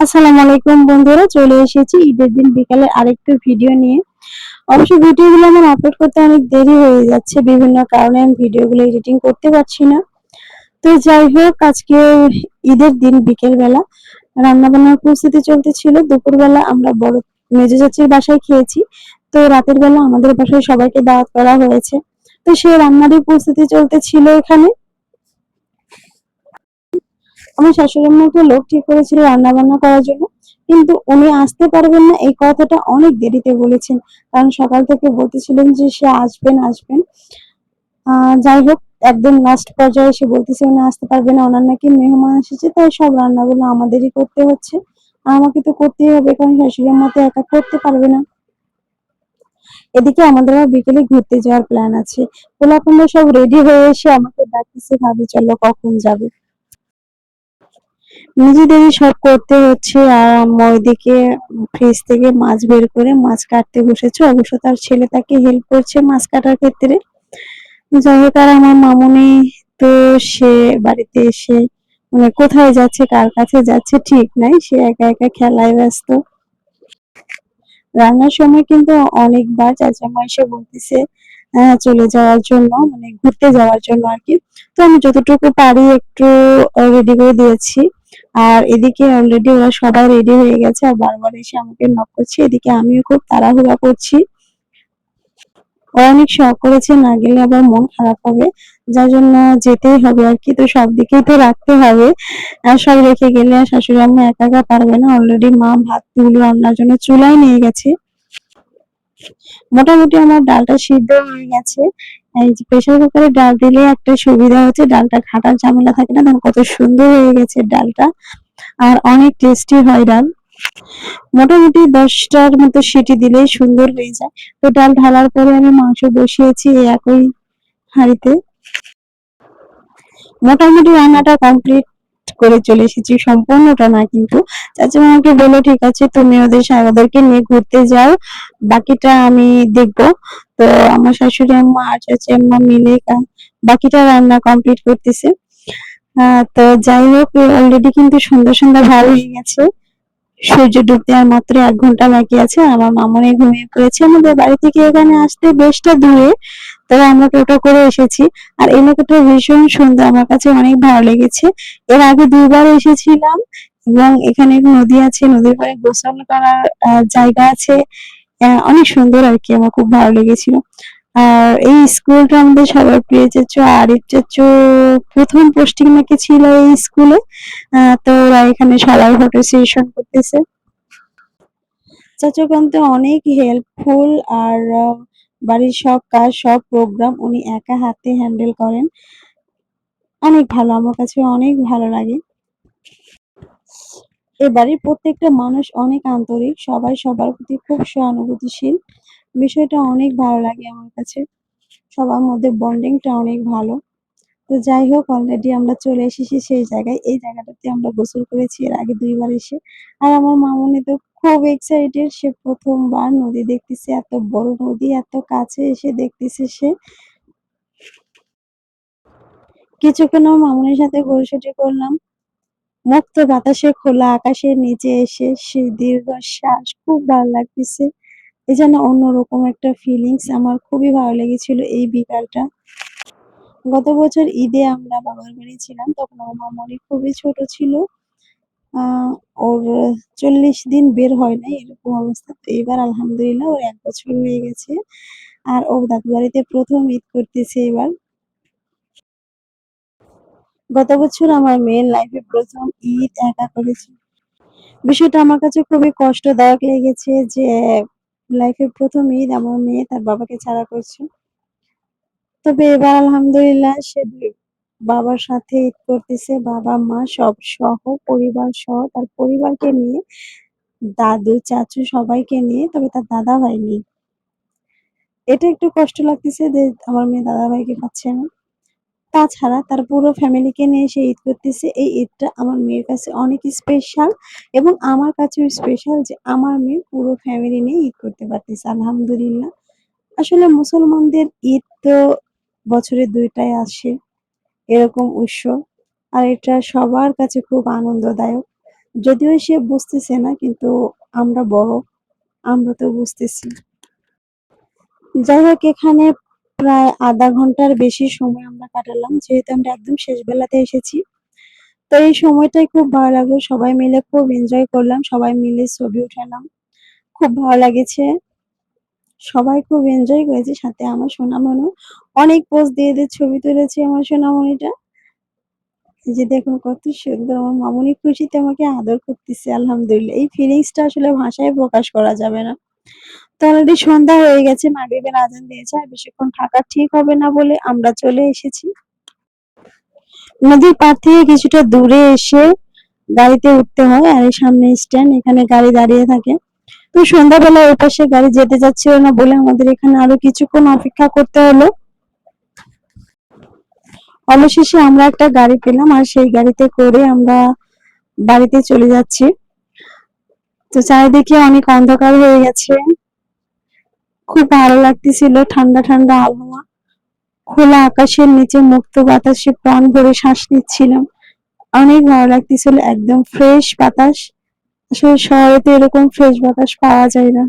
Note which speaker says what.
Speaker 1: আসসালামু আলাইকুম বন্ধুরা, চলে এসেছি ঈদের দিন বিকালে আরেকটু ভিডিও নিয়ে। অবশ্য ভিডিওগুলো আমার আপলোড করতে অনেক দেরি হয়ে যাচ্ছে, বিভিন্ন কারণে আমি ভিডিওগুলো এডিটিং করতে পারছি না। তো যাই হোক, আজকে ঈদের দিন বিকেল বেলা রান্না বান্নার প্রস্তুতি চলতেছিল। দুপুরবেলা আমরা বড় মেজো চাচির বাসায় খেয়েছি। তো রাতের বেলা আমাদের বাসায় সবাইকে দাওয়াত করা হয়েছে। তো সেই রান্নারই প্রস্তুতি চলতেছিল এখানে। আমার শাশুড়ি আম্মা একটা লোক ঠিক করেছিল রান্না বান্না করার জন্য, কিন্তু উনি আসতে পারবেন না। এই কথাটা অনেক দেরিতে বলেছেন, কারণ সকাল থেকে বলতেছিলেন যে সে আসবেন আসবেন। যাই হোক, একদম লাস্ট পর্যায়ে এসে বলতেছে উনি আসতে পারবে না, ওনার নাকি মেহমান এসেছে, তাই সব রান্নাগুলো আমাদেরই করতে হচ্ছে। আর আমাকে তো করতেই হবে, কারণ শাশুড়ি আম্মা তো একা করতে পারবে না। এদিকে আমাদের আর বিকেলে ঘুরতে যাওয়ার প্ল্যান আছে। পোলাপন্ডা সব রেডি হয়ে এসে আমাকে ডাকতেছে, ভাবি, চলো কখন যাবে? নিজেদেরই সব করতে হচ্ছে আর ওইদিকে ফ্রিজ থেকে মাছ বের করে মাছ কাটতে বসেছে। অবশ্য তার ছেলে তাকে হেল্প করছে মাছ কাটার ক্ষেত্রে। যাই হোক আর আমার মামুনি তো সে বাড়িতে এসে মানে কোথায় যাচ্ছে কার কাছে যাচ্ছে ঠিক নাই। সে একা একা খেলায় ব্যস্ত। রান্নার সময় কিন্তু অনেকবার চাচামা এসে বলতেছে আহ, চলে যাওয়ার জন্য মানে ঘুরতে যাওয়ার জন্য আর কি। তো আমি যতটুকু পারি একটু রেডি করে দিয়েছি। আর এদিকে অলরেডি ওরা সবাই রেডি হয়ে গেছে আর বারবার এসে আমাকে নক করছে। এদিকে আমিও খুব তাড়াহুড়া করছি। ওরা অনেক শখ করেছে, না গেলে আবার মন খারাপ হবে। যার জন্য যেতেই হবে আর কি, তো সব দিকেই তো রাখতে হবে। আর সব রেখে গেলে শাশুড়ি আম্মা একা একা পারবে না। অলরেডি মা ভাত তুলো রান্নার জন্য চুলায় নিয়ে গেছে। মোটামুটি আমার ডালটা সিদ্ধ হয়ে গেছে। এই যে প্রেসার কুকারে ডাল দিলে একটা সুবিধা হচ্ছে, ডালটা ঘাটার ঝামেলা থাকে না কত সুন্দর হয়ে গেছে ডালটা। আর অনেক টেস্টি হয় ডাল। মোটামুটি দশটার মতো সিটি দিলেই সুন্দর হয়ে যায়। তো ডাল ঢালার পরে আমি মাংস বসিয়েছি একই হাঁড়িতে। মোটামুটি রান্নাটা কমপ্লিট করে চলে এসেছি, সম্পূর্ণটা না কিন্তু। চাচা আমাকে বলল ঠিক আছে, তুমি ওদের ওদেরকে নিয়ে ঘুরতে যাও, বাকিটা আমি দেখব। তো আমার শাশুড়ি আম্মা আর চাচি আম্মা মিলে বাকিটা রান্না কমপ্লিট করতেছে। তো যাই হোক অলরেডি কিন্তু সুন্দর সুন্দর ভালো হয়ে গেছে। সূর্য ডুবতে আর মাত্র এক ঘণ্টা বাকি আছে। আমার মামনি ঘুমিয়ে পড়েছে। আমাদের বাড়ি থেকে এখানে আসতে বেশটা দূরে। তবে আমরা টোটো করে এসেছি। আর এলাকাটা ভীষণ সুন্দর আমার কাছে অনেক ভালো লেগেছে। এর আগে দুইবার এসেছিলাম। এবং এখানে নদী আছে, নদীর পাড়ে গোসল করার জায়গা আছে। অনেক সুন্দর আর কি, আমার খুব ভালো লেগেছিল। আর এই স্কুলটা আমাদের সবার প্রিয় চাচু আরিফ চাচু প্রথম পোস্টিং নাকি ছিল এই স্কুলে। তো ওরা এখানে সবাই ফটো সেশন করতেছে। চাচু অনেক হেল্পফুল আর বাড়ির সব কাজ, সব প্রোগ্রাম উনি একা হাতে হ্যান্ডেল করেন। অনেক ভালো, আমার কাছে অনেক ভালো লাগে। এ বাড়ির প্রত্যেকটা মানুষ অনেক আন্তরিক, সবাই সবার প্রতি খুব সহানুভূতিশীল। বিষয়টা অনেক ভালো লাগে আমার কাছে। সবার মধ্যে বন্ডিংটা অনেক ভালো। তো যাই হোক অলরেডি আমরা চলে এসেছি সেই জায়গায়। এই জায়গাটাতে আমরা গোসল করেছি এর আগে দুইবার এসে। আর আমার মামুনি তো খুব এক্সাইটেড সে প্রথমবার নদী দেখতেছে, এত বড় নদী, এত কাছে এসে দেখতেছে সে। কিছুক্ষণ মামুনির সাথে ঘুরছুটি করলাম। মুক্ত বাতাসে খোলা আকাশের নিচে এসে সে দীর্ঘশ্বাস খুব ভালো লাগতেছে। এ যেন অন্যরকম একটা ফিলিংস আমার খুবই ভালো লেগেছিল এই বিকালটা। গত বছর ঈদে আমরা বাবার বাড়ি ছিলাম, তখন আমার মামনি খুবই ছোট ছিল। ওর চল্লিশ দিন বের হয় নাই এরকম অবস্থা। তো এবার আলহামদুলিল্লাহ ওর এক বছর হয়ে গেছে। আর ও দাদু বাড়িতে প্রথম ঈদ করতেছে এবার। গত বছর আমার মেয়ের লাইফে প্রথম ঈদ একা করেছে। বিষয়টা আমার কাছে খুবই কষ্টদায়ক লেগেছে যে লাইফের প্রথম ঈদ আমার মেয়ে তার বাবাকে ছাড়া করছে। তবে এবার আলহামদুলিল্লাহ সে বাবার সাথে ঈদ করতেছে। বাবা, মা সব সহ, পরিবার সহ, তার পরিবারকে নিয়ে, দাদু, চাচু সবাইকে নিয়ে, তবে তার দাদা ভাই নেই এটা একটু কষ্ট লাগতেছে যে, আমার মেয়ে দাদা ভাইকে পাচ্ছে না। তাছাড়া তার পুরো ফ্যামিলিকে নিয়ে সে ঈদ করতেছে। এই ঈদটা আমার মেয়ের কাছে অনেক স্পেশাল এবং আমার কাছেও স্পেশাল যে আমার মেয়ে পুরো ফ্যামিলি নিয়ে ঈদ করতে পারতেছে, আলহামদুলিল্লাহ। আসলে মুসলমানদের ঈদ তো বছরে দুইটাই আসে, এরকম উৎসব। আর এটা সবার কাছে খুব আনন্দদায়ক। যদিও সে বুঝতেছে না, কিন্তু আমরা বড়, আমরা তো বুঝতেছি। যাই হোক, এখানে প্রায় আধা ঘণ্টার বেশি সময় আমরা কাটালাম, যেহেতু আমরা একদম শেষ বেলাতে এসেছি। তো এই সময়টাই খুব ভালো লাগল, সবাই মিলে খুব এনজয় করলাম, সবাই মিলে ছবি উঠালাম। খুব ভালো লাগেছে। সবাই খুব এনজয় করেছে, সাথে আমার সোনামণি। অনেক পোজ দিয়ে দিয়ে ছবি তুলেছে আমার সোনামণিটা। এই যে দেখুন কত সুন্দর, আমার মামুনি খুশিতে আমাকে আদর করতেছে, আলহামদুলিল্লাহ। এই ফিলিংসটা আসলে ভাষায় প্রকাশ করা যাবে না। তো অলরেডি সন্ধ্যা হয়ে গেছে, মাগরিবের আজান দিয়েছে, আর বেশিক্ষণ থাকা ঠিক হবে না বলে আমরা চলে এসেছি। নদীর পাড় থেকে কিছুটা দূরে এসে গাড়িতে উঠতে হয়, আর এই সামনে স্ট্যান্ড এখানে গাড়ি দাঁড়িয়ে থাকে। তো সন্ধ্যাবেলা ওই পাশে গাড়ি যেতে যাচ্ছিল না বলে আমাদের এখানে আরও কিছুক্ষণ অপেক্ষা করতে হলো। অবশেষে আমরা একটা গাড়ি পেলাম, আর সেই গাড়িতে করে আমরা বাড়িতে চলে যাচ্ছি। তো চারিদিকে অনেক অন্ধকার হয়ে গেছে। খুব ভালো লাগতেছিল, ঠান্ডা ঠান্ডা আবহাওয়া। খোলা আকাশের নিচে মুক্ত বাতাসে প্রাণ ভরে শ্বাস নিচ্ছিলাম। অনেক ভালো লাগতেছিল, একদম ফ্রেশ বাতাস। আসলে শহরে তো এরকম ফ্রেশ বাতাস পাওয়া যায় না।